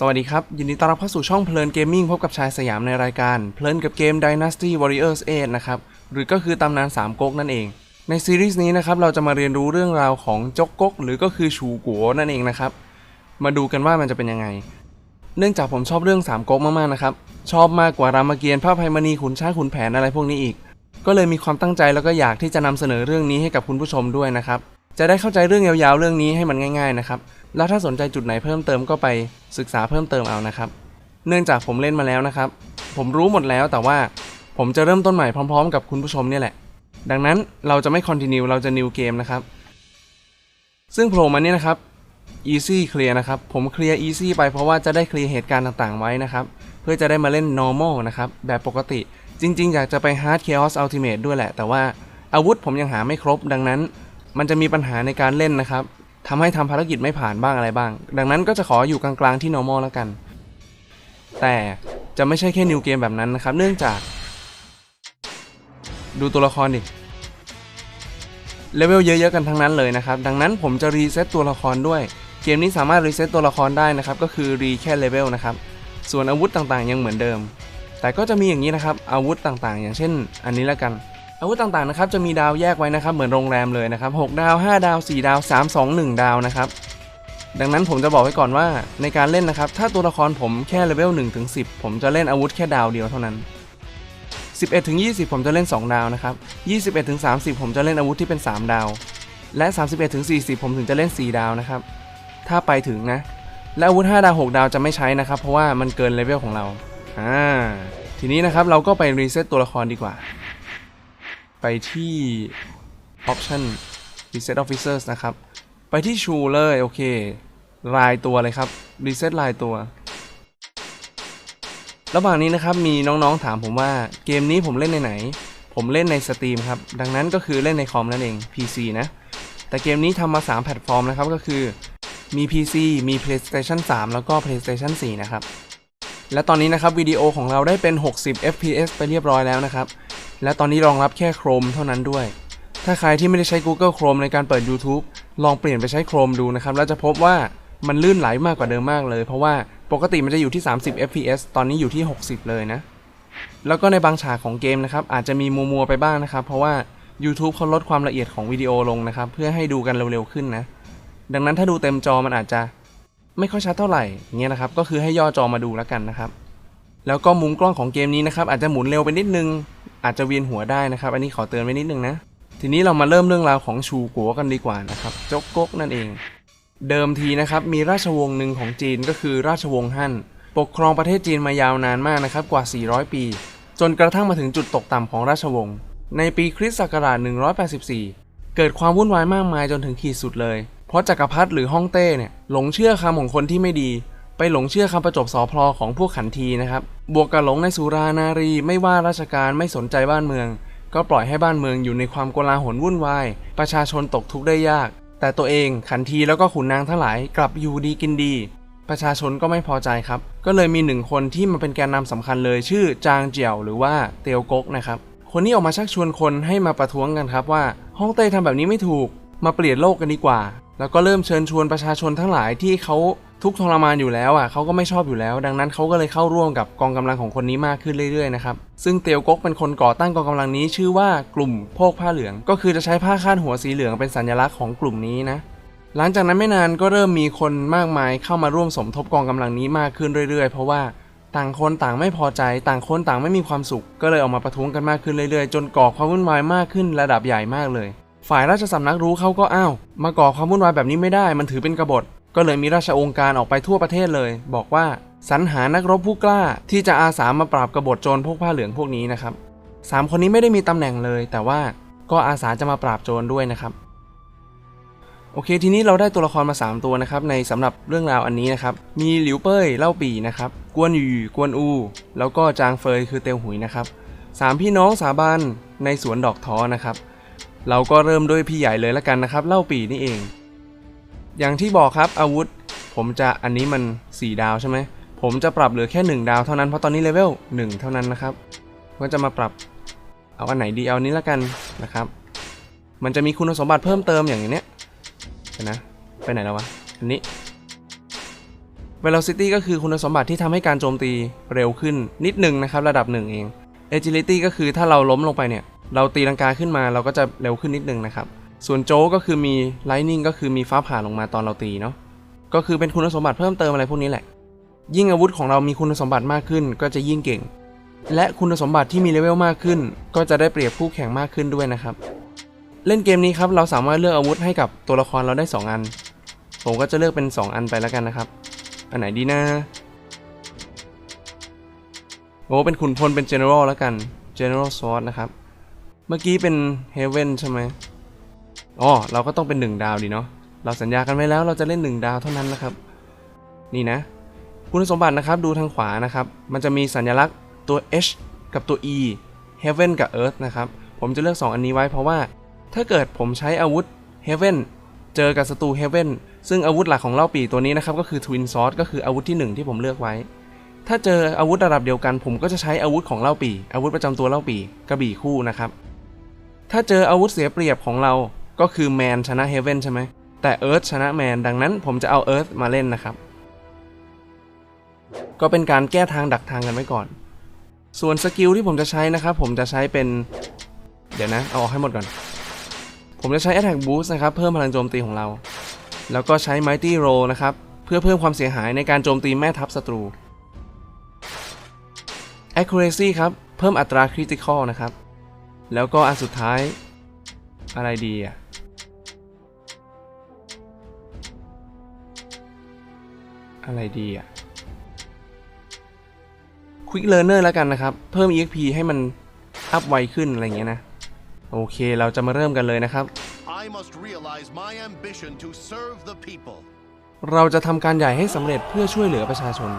สวัสดีครับ ยินดีต้อนรับเข้าสู่ช่องเพลินเกมมิ่งพบกับชายสยามในรายการ เพลินกับเกม Dynasty Warriors 8 นะครับ หรือก็คือตำนาน3ก๊กนั่นเอง ในซีรีส์นี้นะครับเราจะมาเรียนรู้เรื่องราวของจกก๊กหรือก็คือชูกัวนั่นเองนะครับ มาดูกันว่ามันจะเป็นยังไง เนื่องจากผมชอบเรื่องสามก๊กมากๆนะครับ ชอบมากกว่ารามเกียรติ์พระภัยมณีขุนช้างขุนแผนอะไรพวกนี้อีก ก็เลยมีความตั้งใจแล้วก็อยากที่จะนำเสนอเรื่องนี้ให้กับคุณผู้ชมด้วยนะครับจะได้เข้าใจเรื่องยาวๆเรื่องนี้ให้มันง่าย ๆนะครับ แล้วถ้าสนใจจุดไหนเพิ่มเติมก็ไปศึกษาเพิ่มเติมเอานะครับ เนื่องจากผมเล่นมาแล้วนะครับ ผมรู้หมดแล้วแต่ว่าผมจะเริ่มต้นใหม่พร้อม ๆ กับคุณผู้ชมเนี่ยแหละ ดังนั้นเราจะไม่ continue เราจะ new game นะครับ ซึ่งโผล่มาเนี่ยนะครับ easy clear นะครับ ผมเคลียร์ easy ไปเพราะว่าจะได้เคลียร์เหตุการณ์ต่างๆไว้นะครับ เพื่อจะได้มาเล่น normal นะครับ แบบปกติ จริง ๆ อยากจะไป hard chaos ultimate ด้วยแหละ แต่ว่าอาวุธผมยังหาไม่ครบ ดังนั้น มันจะมีปัญหาในการเล่นนะครับ ทำให้ทำภารกิจไม่ผ่านบ้างอะไรบ้าง ดังนั้นก็จะขออยู่กลางๆที่ normal แล้วกัน แต่จะไม่ใช่แค่ new game แบบนั้นนะครับ เนื่องจาก ดูตัวละครดิเลเวลเยอะๆกันทั้งนั้นเลยนะครับ ดังนั้นผมจะรีเซ็ตตัวละครด้วย เกมนี้สามารถรีเซ็ตตัวละครได้นะครับ ก็คือรีแค่เลเวลนะครับ ส่วนอาวุธต่างๆ ยังเหมือนเดิม แต่ก็จะมีอย่างนี้นะครับ อาวุธต่างๆ อย่างเช่น อันนี้แล้วกัน อาวุธต่างๆนะครับจะมีดาวแยกไว้นะครับเหมือนโรงแรมเลยนะครับ6ดาว 5 ดาว 4 ดาว 3 2 1 ดาวนะครับดังนั้นผมจะบอกไว้ก่อนว่าในการเล่นนะครับ ถ้าตัวละครผมแค่เลเวล1ถึง10 ผมจะเล่นอาวุธแค่ดาวเดียวเท่านั้น 11ถึง20 ผมจะเล่น 2 ดาวนะครับ21ถึง30 ผมจะเล่นอาวุธที่เป็น 3 ดาว และ 31ถึง40 ผมถึงจะเล่น 4 ดาวนะครับ ถ้าไปถึงนะ และอาวุธ 5 ดาว 6 ดาวจะไม่ใช้นะครับ เพราะว่ามันเกินเลเวลของเราอ่าทีนี้นะครับเราก็ไปรีเซ็ตตัวละครดีกว่า ไปที่ option reset officers นะครับ ไปที่ชูเลย โอเค รายตัวเลยครับ reset รายตัว ระหว่างนี้นะครับ มีน้องๆถามผมว่าเกมนี้ผมเล่นในไหน ผมเล่นในสตรีมครับ ดังนั้นก็คือเล่นในคอมนั่นเอง PC นะ แต่เกมนี้ทำมา 3 แพลตฟอร์มนะครับ ก็คือมี PC มี PlayStation 3 แล้วก็ PlayStation 4 นะครับ และตอนนี้นะครับวิดีโอของเราได้เป็น 60 fps ไปเรียบร้อยแล้วนะครับ และตอนนี้รองรับแค่ Chrome เท่านั้นด้วย ถ้าใครที่ไม่ได้ใช้ Google Chrome ในการเปิด YouTube ลองเปลี่ยนไปใช้ Chrome ดูนะครับ แล้วจะพบว่ามันลื่นไหลมากกว่าเดิมมากเลย เพราะว่าปกติมันจะอยู่ที่ 30 fps ตอนนี้อยู่ที่ 60 เลยนะ แล้วก็ในบางฉากของเกมนะครับ อาจจะมีมัวๆไปบ้างนะครับ เพราะว่า YouTube เขาลดความละเอียดของวิดีโอลงนะครับ เพื่อให้ดูกันเร็วๆขึ้นนะ ดังนั้นถ้าดูเต็มจอมันอาจจะไม่ค่อยชัดเท่าไหร่เงี้ยนะครับ ก็คือให้ย่อจอมาดูแล้วกันนะครับ แล้วก็มุมกล้องของเกมนี้นะครับอาจจะหมุนเร็วไปนิดนึง อาจจะเวียนหัวได้นะครับ อันนี้ขอเตือนไว้นิดนึงนะ ทีนี้เรามาเริ่มเรื่องราวของชูกัวกันดีกว่านะครับจกก๊กนั่นเอง เดิมทีนะครับมีราชวงศ์หนึ่งของจีนก็คือราชวงศ์ฮั่นปกครองประเทศจีนมายาวนานมากนะครับกว่า 400 ปี จนกระทั่งมาถึงจุดตกต่ำของราชวงศ์ในปีคริสต์ศักราช 184 เกิดความวุ่นวายมากมายจนถึงขีดสุดเลย เพราะจักรพรรดิหรือฮ่องเต้เนี่ยหลงเชื่อคำของคนที่ไม่ดี ไปหลงเชื่อคำประจบสอพลอของพวกขันทีนะครับ บวกกับหลงในสุรานารีไม่ว่าราชการไม่สนใจบ้านเมือง ก็ปล่อยให้บ้านเมืองอยู่ในความโกลาหลวุ่นวาย ประชาชนตกทุกข์ได้ยาก แต่ตัวเองขันทีแล้วก็ขุนนางทั้งหลายกลับอยู่ดีกินดี ประชาชนก็ไม่พอใจครับ ก็เลยมีหนึ่งคนที่มาเป็นแกนนำสำคัญเลยชื่อจางเจียวหรือว่าเตียวกกนะครับคนนี้ออกมาชักชวนคนให้มาประท้วงกันครับว่าฮ่องเต้ทำแบบนี้ไม่ถูก มาเปลี่ยนโลกกันดีกว่า แล้วก็เริ่มเชิญชวนประชาชนทั้งหลายที่เขา ทุกทรมานอยู่แล้วอะเขาก็ไม่ชอบอยู่แล้ว ดังนั้นเขาก็เลยเข้าร่วมกับกองกำลังของคนนี้มากขึ้นเรื่อยๆนะครับซึ่งเตียวกกเป็นคนก่อตั้งกองกำลังนี้ชื่อว่ากลุ่มโพกผ้าเหลือง ก็คือจะใช้ผ้าคาดหัวสีเหลืองเป็นสัญลักษณ์ของกลุ่มนี้นะหลังจากนั้นไม่นานก็เริ่มมีคนมากมายเข้ามาร่วมสมทบกองกำลังนี้มากขึ้นเรื่อยๆ เพราะว่าต่างคนต่างไม่พอใจต่างคนต่างไม่มีความสุข ก็เลยออกมาประท้วงกันมากขึ้นเรื่อยๆ จนก่อความวุ่นวายมากขึ้นระดับใหญ่มากเลย ฝ่ายราชสำนักรู้เขาก็อ้าวมาก่อความวุ่นวายแบบนี้ไม่ได้ มันถือเป็นกบฏ ก็เลยมีราชองค์การออกไปทั่วประเทศเลย บอกว่าสรรหานักรบผู้กล้าที่จะอาสามาปราบกบฏโจรพวกผ้าเหลืองพวกนี้นะครับสามคนนี้ไม่ได้มีตำแหน่งเลย แต่ว่าก็อาสาจะมาปราบโจรด้วยนะครับ โอเค ทีนี้เราได้ตัวละครมา 3 ตัวนะครับ ในสำหรับเรื่องราวอันนี้นะครับ มีหลิวเป้ยเล่าปี่นะครับ กวนหยู่กวนอู แล้วก็จางเฟยคือเตียวหุยนะครับสามพี่น้องสาบานในสวนดอกท้อนะครับ เราก็เริ่มด้วยพี่ใหญ่เลยละกันนะครับ เล่าปี่นี่เอง อย่างที่บอกครับอาวุธ ผมจะอันนี้มัน 4 ดาวใช่ไหม ผมจะปรับเหลือแค่ 1 ดาวเท่านั้นเพราะตอนนี้เลเวล1เท่านั้นนะครับก็จะมาปรับเอาอันไหนดีเอานี้ละกันนะครับ มันจะมีคุณสมบัติเพิ่มเติมอย่างเนี้ยนะไปไหนแล้ววะอันนี้ velocity ก็คือคุณสมบัติที่ทำให้การโจมตีเร็วขึ้นนิดหนึ่งนะครับระดับหนึ่งเอง agility ก็คือถ้าเราล้มลงไปเนี่ย เราตีลังกาขึ้นมาเราก็จะเร็วขึ้นนิดนึงนะครับ ส่วนโจก็คือมี lightning ก็คือมีฟ้าผ่าลงมาตอนเราตีเนาะก็คือเป็นคุณสมบัติเพิ่มเติมอะไรพวกนี้แหละ ยิ่งอาวุธของเรามีคุณสมบัติมากขึ้นก็จะยิ่งเก่ง และคุณสมบัติที่มีเลเวลมากขึ้น ก็จะได้เปรียบคู่แข่งมากขึ้นด้วยนะครับ เล่นเกมนี้ครับเราสามารถเลือกอาวุธให้กับตัวละครเราได้ 2 อัน ผมก็จะเลือกเป็น 2 อันไปแล้วกันนะครับ อันไหนดีนะโอ้เป็นขุนพลเป็น general แล้วกัน general sword นะครับ เมื่อกี้เป็น heaven ใช่ไหม อ๋อเราก็ต้องเป็น 1 ดาวดีเนาะเราสัญญากันไว้แล้วเราจะเล่น 1 ดาวเท่านั้นนะครับ นี่นะ คุณสมบัตินะครับดูทางขวานะครับ มันจะมีสัญลักษณ์ตัว H กับตัว E Heaven กับ Earth นะครับ ผมจะเลือก 2 อันนี้ไว้เพราะว่าถ้าเกิดผมใช้อาวุธ Heaven เจอกับศัตรู Heaven ซึ่งอาวุธหลักของเล่าปีตัวนี้นะครับก็คือ Twin Sword ก็คืออาวุธที่ 1 ที่ผมเลือกไว้ ถ้าเจออาวุธระดับเดียวกัน ผมก็จะใช้อาวุธของเล่าปี อาวุธประจำตัวเล่าปีกระบี่คู่นะครับถ้าเจออาวุธเสียเปรียบของเรา ก็คือแมนชนะ Heaven ใช่ไหม แต่ Earth ชนะแมน ดังนั้นผมจะเอา Earth มาเล่นนะครับ ก็เป็นการแก้ทางดักทางกันไว้ก่อน ส่วนสกิลที่ผมจะใช้นะครับ ผมจะใช้เป็น เดี๋ยวนะ เอาออกให้หมดก่อน ผมจะใช้ Attack Boost นะครับ เพิ่มพลังโจมตีของเรา แล้วก็ใช้ Mighty Roll นะครับ เพื่อเพิ่มความเสียหายในการโจมตีแม่ทัพศัตรู Accuracy ครับ เพิ่มอัตรา Critical นะครับ แล้วก็อันสุดท้ายอะไรดีอะ อะไรดีอะ Quick Learner แล้วกันนะครับ เพิ่ม EXP ให้มันอัพไวขึ้นอะไรเงี้ยนะ โอเคเราจะมาเริ่มกันเลยนะครับ I must realize my ambition to serve the people. เราจะทำการใหญ่ให้สำเร็จเพื่อช่วยเหลือประชาชน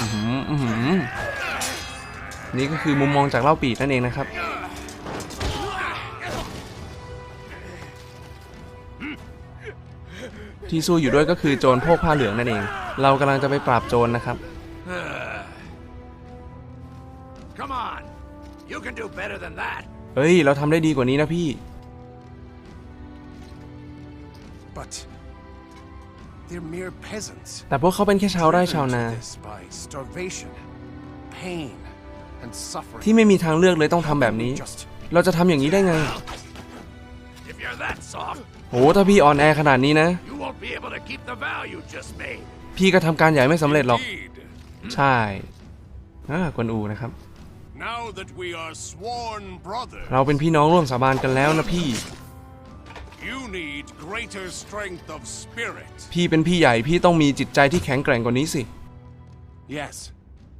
อื้อหืออื้อหือนี่ก็คือมุมมองจากเล่าปีกนั่นเองนะครับ ที่สู้อยู่ด้วยก็คือโจรโพกผ้าเหลืองนั่นเอง เรากำลังจะไปปราบโจรนะครับ Come on. You can do better than that. เฮ้ย เราทำได้ดีกว่านี้นะพี่ But they're mere peasants. แต่พวกเขาเป็นแค่ชาวไร่ชาวนา driven to this by starvation, pain, and suffering. ที่ไม่มีทางเลือกเลยต้องทำแบบนี้ Just เราจะทำอย่างนี้ได้ไง If you're that soft, โหถ้าพี่อ่อนแอขนาดนี้นะ you won't be able to keep the vow you just made. พี่ก็ทำการใหญ่ไม่สำเร็จหรอก Indeed. ใช่อ่ากวนอูนะครับ Now that we are sworn brothers, เราเป็นพี่น้องร่วมสาบานกันแล้วนะพี่ you need greater strength of spirit. พี่เป็นพี่ใหญ่พี่ต้องมีจิตใจที่แข็งแกร่งกว่านี้สิ Yes,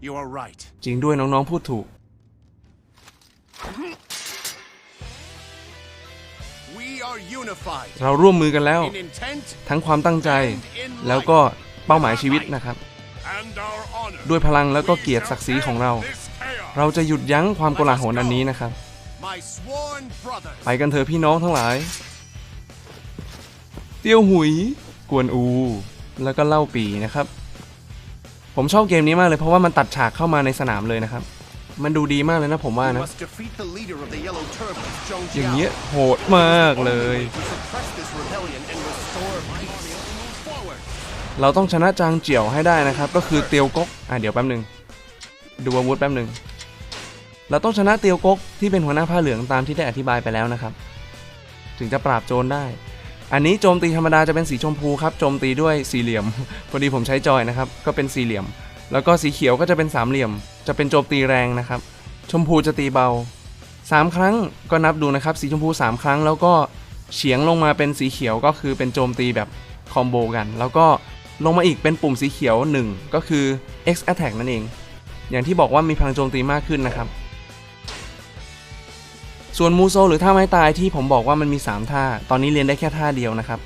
you are right. จริงด้วยน้องๆพูดถูก เราร่วมมือกันแล้ว in intent ทั้งความตั้งใจแล้วก็เป้าหมายชีวิตนะครับ and our honor. ด้วยพลังแล้วก็เกียรติศักดิ์ศรีของเรา This chaos. เราจะหยุดยั้งความโกลาหลอันนี้นะครับ My sworn brothers. ไปกันเถอะพี่น้องทั้งหลาย เตี้ยวหุย กวนอู แล้วก็เล่าปีนะครับ ผมชอบเกมนี้มากเลยเพราะว่ามันตัดฉากเข้ามาในสนามเลยนะครับ มันดูดีมากเลยนะผมว่า We นะ must defeat the leader of the Yellow Turbans, Zhong อย่าง Jiao. เงี้ยโหดมากเลย To suppress this rebellion and restore peace. Forward. เราต้องชนะจางเจียวให้ได้นะครับ ก็คือเตียวก๊กอะเดี๋ยวแป๊บหนึ่งดูอาวุธแป๊บหนึ่งเราต้องชนะเตียวก๊กที่เป็นหัวหน้าผ้าเหลืองตามที่ได้อธิบายไปแล้วนะครับ ถึงจะปราบโจรได้ อันนี้โจมตีธรรมดาจะเป็นสีชมพูครับโจมตีด้วยสี่เหลี่ยมพอดีผมใช้จอยนะครับ ก็เป็นสี่เหลี่ยม แล้วก็สีเขียวก็จะเป็นสามเหลี่ยม จะเป็นโจมตีแรงนะครับ ชมพูจะตีเบาสามครั้งก็นับดูนะครับ สีชมพูสามครั้ง แล้วก็เฉียงลงมาเป็นสีเขียวก็คือเป็นโจมตีแบบคอมโบกัน แล้วก็ลงมาอีกเป็นปุ่มสีเขียว 1 ก็คือ X Attack นั่นเอง อย่างที่บอกว่ามีพลังโจมตีมากขึ้นนะครับ ส่วนมูโซหรือท่าไม้ตายที่ผมบอกว่ามันมี 3 ท่า ตอนนี้เรียนได้แค่ท่าเดียวนะครับ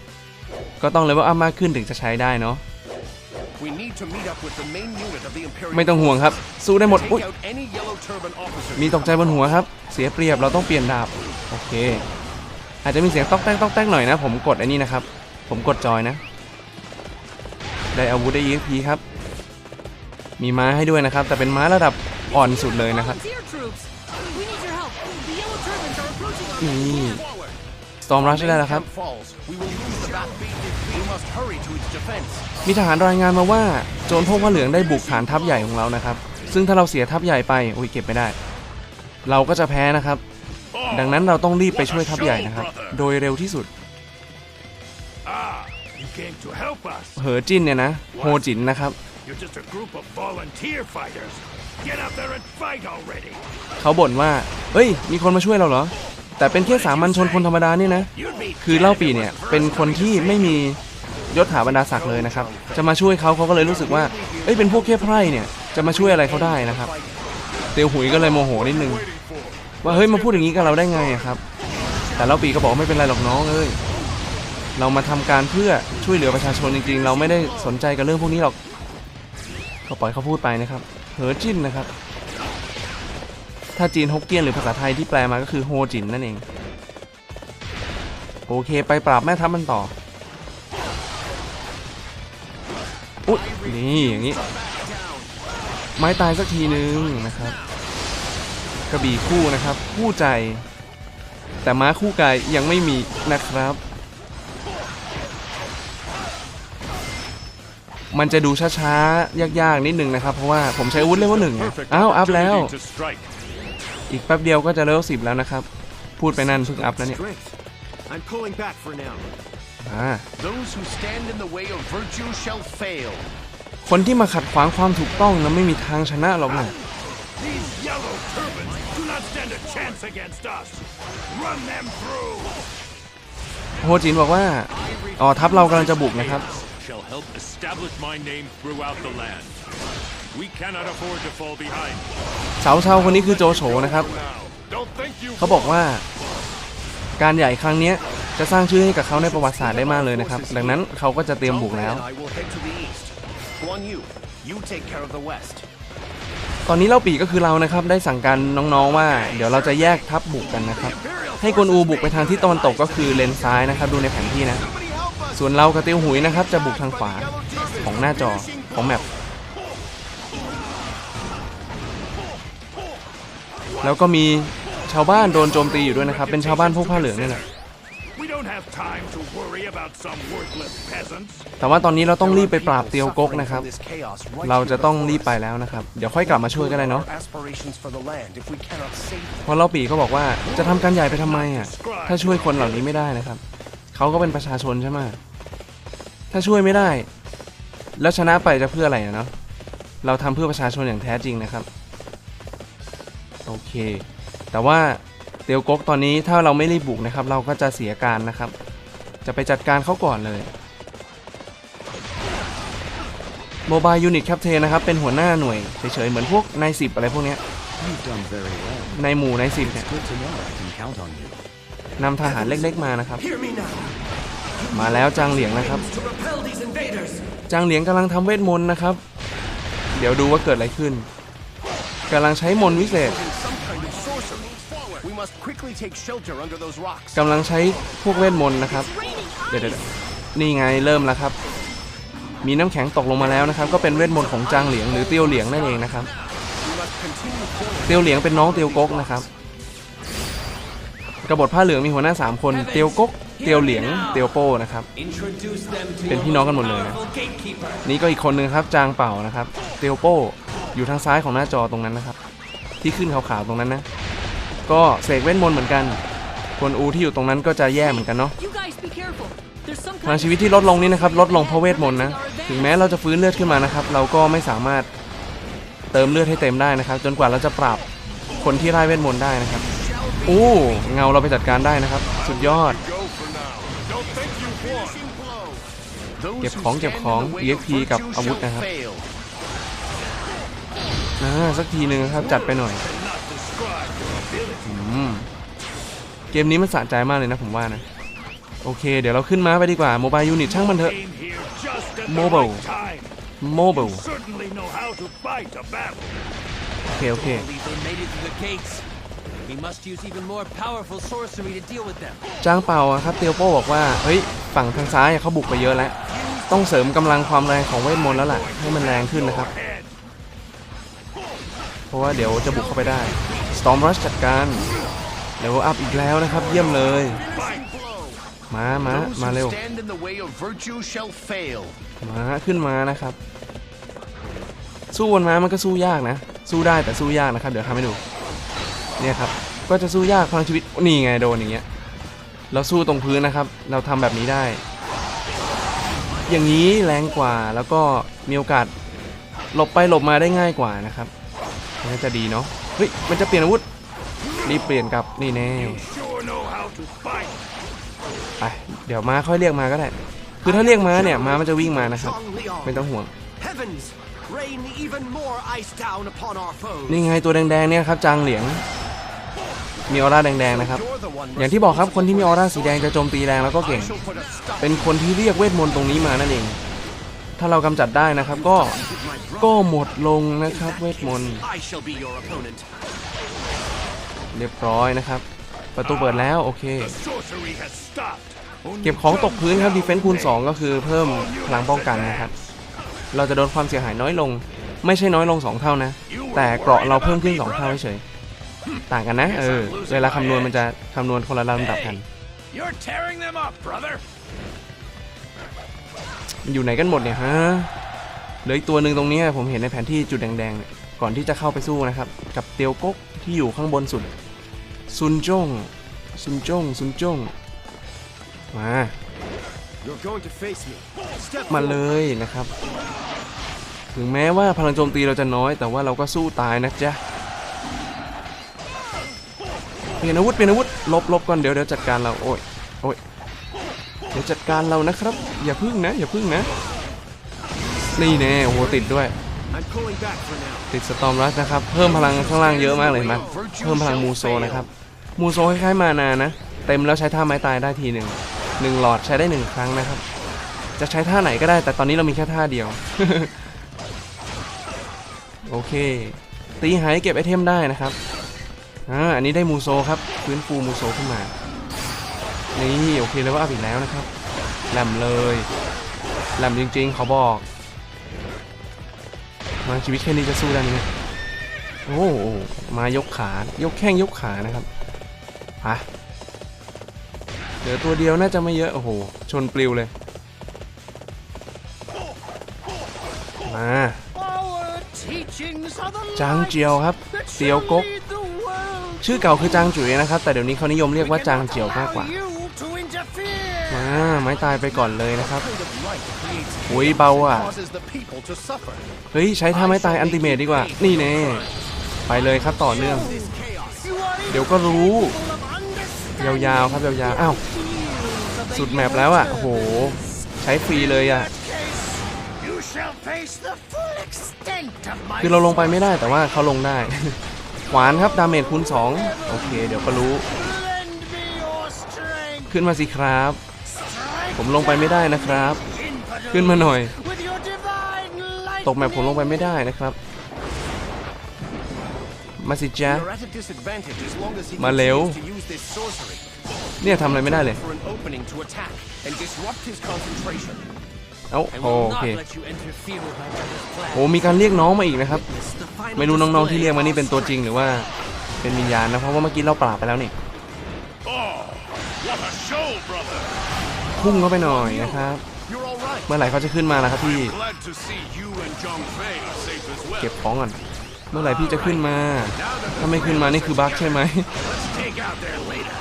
ก็ต้องเลเวลอัพมากขึ้นถึงจะใช้ได้เนาะ ไม่ต้องห่วงครับ สู้ได้หมด Take อุ๊ย out any Yellow Turban officers. มีตกใจบนหัวครับ เสียเปรียบเราต้องเปลี่ยนดาบ โอเค อาจจะมีเสียงต๊อกแต๊กต๊อกแต๊กหน่อยนะ ผมกดไอ้นี่นะครับ ผมกดจอยนะ ได้อาวุธได้ EXP ครับ มีม้าให้ด้วยนะครับ แต่เป็นม้าระดับอ่อนสุดเลยนะครับ Volunteer ตอมรัชได้แล้วครับ มีทหารรายงานมาว่า โจรพบว่าเหลืองได้บุกฐานทัพใหญ่ของเรานะครับ ซึ่งถ้าเราเสียทัพใหญ่ไปโอ้ยเก็บไม่ได้ เราก็จะแพ้นะครับ ดังนั้นเราต้องรีบไปช่วยทัพใหญ่นะครับ โดยเร็วที่สุดเหอจินเนี่ยนะโฮจินนะครับเขาบ่นว่า เฮ้ย มีคนมาช่วยเราเหรอ แต่เป็นแค่สามัญชนคนธรรมดานี่นะ คือเล่าปีเนี่ยเป็นคนที่ไม่มียศถาบรรดาศักดิ์เลยนะครับ จะมาช่วยเขาเขาก็เลยรู้สึกว่า เอ้ยเป็นพวกแค่ไพร่เนี่ย จะมาช่วยอะไรเขาได้นะครับ เตียวหุยก็เลยโมโหนิดนึง ว่าเฮ้ยมาพูดอย่างนี้กับเราได้ไงครับ แต่เล่าปีก็บอกไม่เป็นไรหรอกน้องเอ้ย เรามาทำการเพื่อช่วยเหลือประชาชนจริงๆ เราไม่ได้สนใจกับเรื่องพวกนี้หรอก ก็ปล่อยเขาพูดไปนะครับ เหอจินนะครับ ถ้าจีนฮกเกี้ยนหรือภาษาไทยที่แปลมาก็คือโฮจินนั่นเอง โอเคไปปราบแม่ทัพมันต่อ อุ๊ยนี่อย่างนี้ ไม้ตายสักทีนึงนะครับ กระบี่คู่นะครับ คู่ใจ แต่ม้าคู่กายยังไม่มีนะครับมันจะดูช้าๆ ยากๆ นิดนึงนะครับ เพราะว่าผมใช้อาวุธเลเวลหนึ่งไงอ้าว อัพแล้ว อีกแป๊บเดียวก็จะเลเวลสิบแล้วนะครับ พูดไปนั่นเพิ่งอัพนะเนี่ย Strength. I'm pulling back for now. อ่า Those who stand in the way of virtue shall fail. คนที่มาขัดขวางความถูกต้องนะไม่มีทางชนะหรอกนะ These yellow turbans do not stand a chance against us. Run them through. โฮจินบอกว่าอ๋อทัพเรากำลังจะบุกนะครับ shall help establish my name throughout the land. We cannot afford to fall behind. เสาเชาคนนี้คือโจโฉนะครับ Don't think you เขาบอกว่า การใหญ่ครั้งเนี้ยจะสร้างชื่อให้กับเขาในประวัติศาสตร์ได้มากเลยนะครับ ดังนั้นเขาก็จะเตรียมบุกแล้ว and I will head to the east. Guan Yu, you take care of the west. ตอนนี้เล่าปีก็คือเรานะครับ ได้สั่งการน้องๆว่า เดี๋ยวเราจะแยกทัพบุกกันนะครับ ให้กวนอูบุกไปทางทิศตะวันตกก็คือเลนซ้ายนะครับ ดูในแผนที่นะ ส่วนเรากับเตียวหุยนะครับ จะบุกทางขวาของหน้าจอของแมป แล้วก็มีชาวบ้านโดนโจมตีอยู่ด้วยนะครับ เป็นชาวบ้านพวกผ้าเหลืองนี่แหละ We don't have time to worry about some worthless peasants. แต่ว่าตอนนี้เราต้องรีบไปปราบเตียวกกนะครับ This chaos right เรา here จะต้อง before รีบ us. ไปแล้วนะครับ เดี๋ยวค่อยกลับมาช่วยก็ได้เนาะ Our aspirations for the land if we cannot save them. เพราะเล่าปีก็บอกว่าจะทำการใหญ่ไปทำไมอะ ถ้าช่วยคนเหล่านี้ไม่ได้นะครับ เขาก็เป็นประชาชนใช่ไหมถ้าช่วยไม่ได้ แล้วชนะไปจะเพื่ออะไรอะเนาะ เราทำเพื่อประชาชนอย่างแท้จริงนะครับ โอเค แต่ว่าเตียวกกตอนนี้ถ้าเราไม่รีบบุกนะครับ เราก็จะเสียการนะครับ จะไปจัดการเขาก่อนเลยโมบายยูนิตแคปเทนะครับ เป็นหัวหน้าหน่วยเฉยๆเหมือนพวกนายสิบอะไรพวกเนี้ย You've done very well. ในหมู่นายสิบเนี่ย Good to know I can count on you. นำทหารเล็กๆมานะครับ Hear me now. มาแล้วจางเหลียงนะครับ To repel these invaders. จางเหลียงกำลังทำเวทมนต์นะครับ เดี๋ยวดูว่าเกิดอะไรขึ้นกำลังใช้มนต์วิเศษ must quickly take shelter under those rocks. กำลังใช้พวกเวทมนต์นะครับ เดี๋ยวๆนี่ไงเริ่มแล้วครับ มีน้ำแข็งตกลงมาแล้วนะครับ ก็เป็นเวทมนต์ของจางเหลียงหรือเตียวเหลียงนั่นเองนะครับ We must continue forward. เตียวเหลียงเป็นน้องเตียวกกนะครับ กบฏผ้าเหลืองมีหัวหน้าสามคน เตียวกกเตียวเหลียง เตียวโป้นะครับ Introduce them to เป็น your พี่น้องกันหมด most เลยนะ powerful gatekeeper. นี่ก็อีกคนนึงครับจางเป่านะครับ เตียวโป้อยู่ทางซ้ายของหน้าจอตรงนั้นนะครับ ที่ขึ้นขาวๆตรงนั้นนะ ก็เสกเวทมนต์เหมือนกันกวนอูที่อยู่ตรงนั้นก็จะแย่เหมือนกันเนาะ You guys be careful. There's some พลัง kind ชีวิตที่ลดลงนี่นะครับลดลงเพราะเวทมนต์นะ ถึงแม้เราจะฟื้นเลือดขึ้นมานะครับ เราก็ไม่สามารถเติมเลือดให้เต็มได้นะครับ จนกว่าเราจะปราบคนที่ไร้เวทมนต์ได้นะครับอู้เงาเราไปจัดการได้นะครับ สุดยอด go for now. Don't think you've won. Those เก็บ who ของเก็บ stand ของ in the way of EXP กับ virtue อาวุธ shall นะครับ fail. อ่าสักทีหนึ่งนะครับจัดไปหน่อยอืม เกมนี้มันสะใจมากเลยนะผมว่านะ โอเค เดี๋ยวเราขึ้นม้าไปดีกว่าโมบายยูนิตช่างมันเถอะ Came here just at the Mobile. right time. โมบิลโอเค โอเค จ้างเปาครับเตียวโป้บอกว่า เฮ้ย ฝั่งทางซ้ายเขาบุกไปเยอะแล้ว ต้องเสริมกำลังความแรงของเวทมนต์แล้วล่ะ ให้มันแรงขึ้นนะครับ เพราะว่าเดี๋ยวจะบุกเข้าไปได้ Storm Rush จัดการเลเวลอัพอีกแล้วนะครับ เยี่ยมเลย มามา Those มาเร็ว who stand in the way of virtue shall fail. ม้าขึ้นมานะครับ สู้บนม้ามันก็สู้ยากนะ สู้ได้แต่สู้ยากนะครับ เดี๋ยวทำให้ดู เนี่ยครับ ก็จะสู้ยากพลังชีวิต นี่ไงโดนอย่างเงี้ย เราสู้ตรงพื้นนะครับ เราทำแบบนี้ได้ อย่างนี้แรงกว่า แล้วก็มีโอกาสหลบไปหลบมาได้ง่ายกว่านะครับมันก็จะดีเนาะ เฮ้ย มันจะเปลี่ยนอาวุธ รีบเปลี่ยนกับนี่แน่ไปเดี๋ยวม้าค่อยเรียกมาก็ได้ คือถ้าเรียกม้าเนี่ยม้ามันจะวิ่งมานะครับ ไม่ต้องห่วง นี่ไงตัวแดงๆเนี่ยครับ จางเหลียง มีออร่าแดงๆนะครับ อย่างที่บอกครับคนที่มีออร่าสีแดงจะโจมตีแรงแล้วก็เก่ง เป็นคนที่เรียกเวทมนต์ตรงนี้มานั่นเอง ถ้าเรากำจัดได้นะครับก็ก็หมดลงนะครับเวทมนต์ I shall be your opponent. เรียบร้อยนะครับ ประตูเปิดแล้วโอเค The sorcery has stopped. Only เก็บของตกพื้นครับ just ดีเฟน s ์คูณ 2 ก็คือเพิ่มพลังป้องกันนะครับ เราจะโดนความเสียหายน้อยลง ไม่ใช่น้อยลง 2 เท่านะ แต่เกราะเราเพิ่มขึ้น 2 เท่าเฉยๆต่างกันนะเออเวลาคำนวณมันจะคำนวณคนละลำดับกัน มันอยู่ไหนกันหมดเนี่ยฮะเหลืออีกตัวหนึ่งตรงนี้ผมเห็นในแผนที่จุดแดงๆเนี่ยก่อนที่จะเข้าไปสู้นะครับ กับเตียวก๊กที่อยู่ข้างบนสุด ซุนจ้งซุนจ้งซุนจ้งมา You're going to face me. Step มาเลยนะครับ ถึงแม้ว่าพลังโจมตีเราจะน้อย แต่ว่าเราก็สู้ตายนะจ๊ะเปลี่ยนอาวุธเปลี่ยนอาวุธลบลบก่อนเดี๋ยวเดี๋ยวจัดการเราโอ้ยโอ้ยเดี๋ยวจัดการเรานะครับ อย่าพึ่งนะ อย่าพึ่งนะ นี่แน่โอ้โหติดด้วย ติดสตอมรัสนะครับ เพิ่มพลังข้างล่างเยอะมากเลยเห็นไหมเพิ่มพลังมูโซนะครับ มูโซคล้ายๆมานานะ เต็มแล้วใช้ท่าไม้ตายได้ทีหนึ่งหนึ่งหลอดใช้ได้หนึ่งครั้งนะครับ จะใช้ท่าไหนก็ได้ แต่ตอนนี้เรามีแค่ท่าเดียว โอเค ตีหายเก็บไอเทมได้นะครับอ่าอันนี้ได้มูโซครับ ฟื้นฟูมูโซขึ้นมา นี่โอเคเลยว่าอัพอีกแล้วนะครับแหลมเลยแหลมจริงๆเขาบอกมาชีวิตแค่นี้จะสู้ได้ไหมโอ้โหมายกขายกแข้งยกขานะครับไปเหลือตัวเดียวน่าจะไม่เยอะโอ้โหชนปลิวเลยมาจางเจียวครับเตียวกกชื่อเก่าคือจางจุ๋ยนะครับ แต่เดี๋ยวนี้เขานิยมเรียกว่าจางเจียวมากกว่า มาไม้ตายไปก่อนเลยนะครับโอ้ยเบาอะ causes the people to suffer. เฮ้ย ใช้ท่าไม้ตายอันติเมทดีกว่า นี่แน่ไปเลยครับต่อเนื่อง เดี๋ยวก็รู้ ยาวๆครับยาวๆ อ้าว สุดแมปแล้วอะโอ้โหใช้ฟรีเลยอะ You shall face the full extent of my คือเราลงไปไม่ได้แต่ว่าเขาลงได้ ขวานครับ ดาเมจคูณ2โอเค เดี๋ยวก็รู้ ขึ้นมาสิครับ ผมลงไปไม่ได้นะครับ ขึ้นมาหน่อย ตกแมพผมลงไปไม่ได้นะครับ มาสิจ้ามาเร็ว เนี่ยทำอะไรไม่ได้เลย เอาโอเค โอ้มีการเรียกน้องมาอีกนะครับ ไม่รู้น้องๆที่เรียกมานี่เป็นตัวจริงหรือว่าเป็นวิญญาณนะ เพราะว่าเมื่อกี้เราปราบไปแล้วนี่ พุ่งเข้าไปหน่อยนะครับ You're all right. เมื่อไหร่เขาจะขึ้นมาล่ะครับพี่ Glad to see you and Zhang Fei safe as well. เก็บของก่อน เมื่อไหร่พี่จะขึ้นมา ถ้าไม่ขึ้นมานี่คือบั๊กใช่ไหม Let's take out their leader.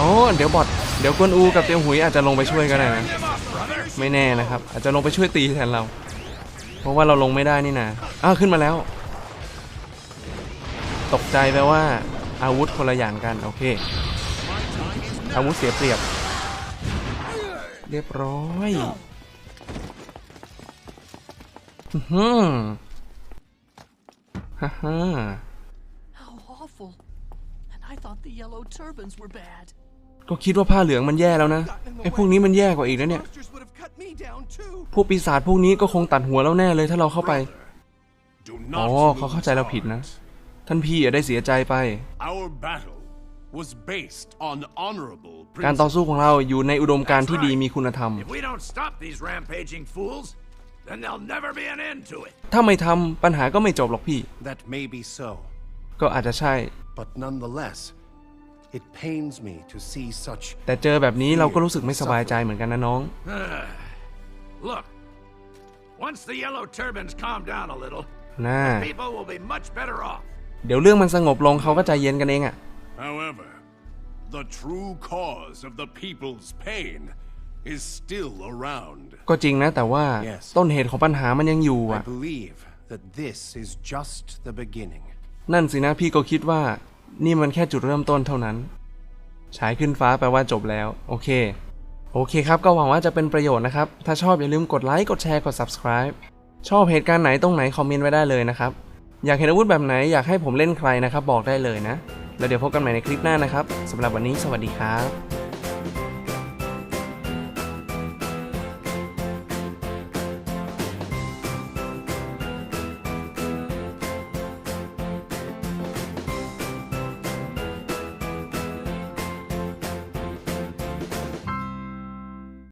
อ๋อเดี๋ยวบอทเดี๋ยวกวนอูกับเตียวหุยอาจจะลงไปช่วยก็ได้นะ Them up, brother. ไม่แน่นะครับ อาจจะลงไปช่วยตีแทนเรา เพราะว่าเราลงไม่ได้นี่นะอ้าวขึ้นมาแล้ว ตกใจแปลว่าอาวุธคนละอย่างกัน โอเค อาวุธเสียเปรียบ เรียบร้อยอื้อหือฮ่าฮ่า How awful. And I thought the yellow turbans were bad. ก็คิดว่าผ้าเหลืองมันแย่แล้วนะไอ้พวกนี้มันแย่กว่าอีกนะเนี่ย Monsters would have cut me down too. พวกปีศาจพวกนี้ก็คงตัดหัวเราแน่เลยถ้าเราเข้าไป Do อ๋อ not เขาเข้า lose ใจเราผิดนะ heart. ท่านพี่อย่าได้เสียใจไป Our battle was based on honorable การต่อ principles. สู้ของเราอยู่ในอุดมการณ์ที่ดีมีคุณธรรม If we don't stop these rampaging fools, then there'll never be an end to it. ถ้าไม่ทำปัญหาก็ไม่จบหรอกพี่ That may be so. ก็อาจจะใช่ But nonetheless, It pains me to see such แต่เจอแบบนี้เราก็รู้สึกไม่สบายใจเหมือนกันนะน้อง Look, once the yellow turbans calm down a little, น่า people will be much better off. เดี๋ยวเรื่องมันสงบลงเขาก็ใจเย็นกันเองอะ However, the true cause of the people's pain is still around. ก็จริงนะแต่ว่า Yes ต้นเหตุของปัญหามันยังอยู่ I อะ believe that this is just the beginning. นั่นสินะพี่ก็คิดว่า นี่มันแค่จุดเริ่มต้นเท่านั้น ฉายขึ้นฟ้าแปลว่าจบแล้ว โอเค โอเคครับ ก็หวังว่าจะเป็นประโยชน์นะครับ ถ้าชอบอย่าลืมกดไลค์ กดแชร์ กด subscribe ชอบเหตุการณ์ไหนตรงไหนคอมเมนต์ไว้ได้เลยนะครับ อยากเห็นอาวุธแบบไหนอยากให้ผมเล่นใครนะครับ บอกได้เลยนะ แล้วเดี๋ยวพบกันใหม่ในคลิปหน้านะครับสำหรับวันนี้สวัสดีครับ